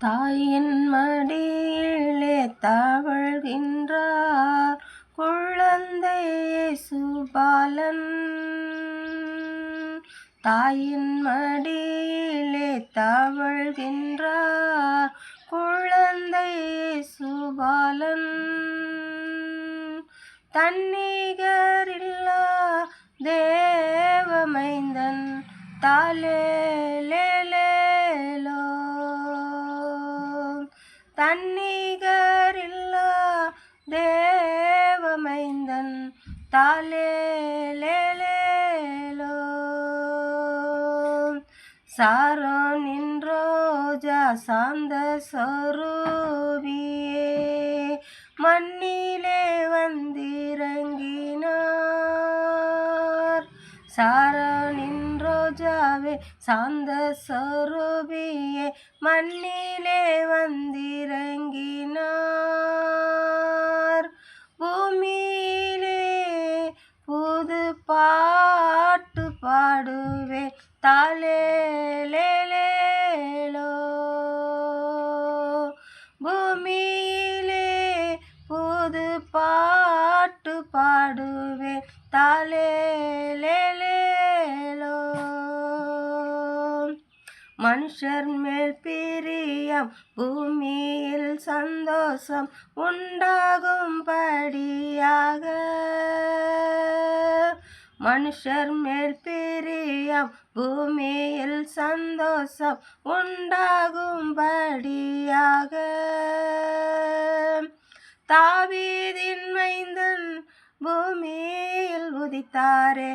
தாயின் மடியிலே தவழ்கின்றார் குழந்தை சுபாலன் தாயின் மடியிலே தவழ்கின்றார் குழந்தை சுபாலன் தன்னிகரில்லா தேவமைந்தன் தாலேலேலோ தாலேலேலோ சாரோ நின்றோஜா சாந்த சொரூபியே. மண்ணிலே வந்திறங்கினார். சாரோ நின்றோஜாவே சாந்த சொரூபியே. மண்ணிலே வந்திறங்கினார் பாடுவே தாலேலேலோ பூமியிலே புது பாட்டு பாடுவே. தாலேலேலோ மனுஷர் மேல் பிரியம் பூமியில் சந்தோஷம் உண்டாகும்படியாக மனுஷர் மேல் பிரியம் பூமியில் சந்தோஷம் உண்டாகும்படியாக தாவீதின் மைந்தன் பூமியில் உதித்தாரே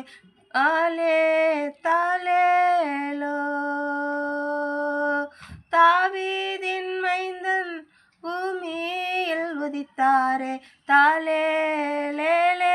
ஆலே தாலேலோ தாவீதின் மைந்தன் பூமியில் உதித்தாரே தாலே தாலேலே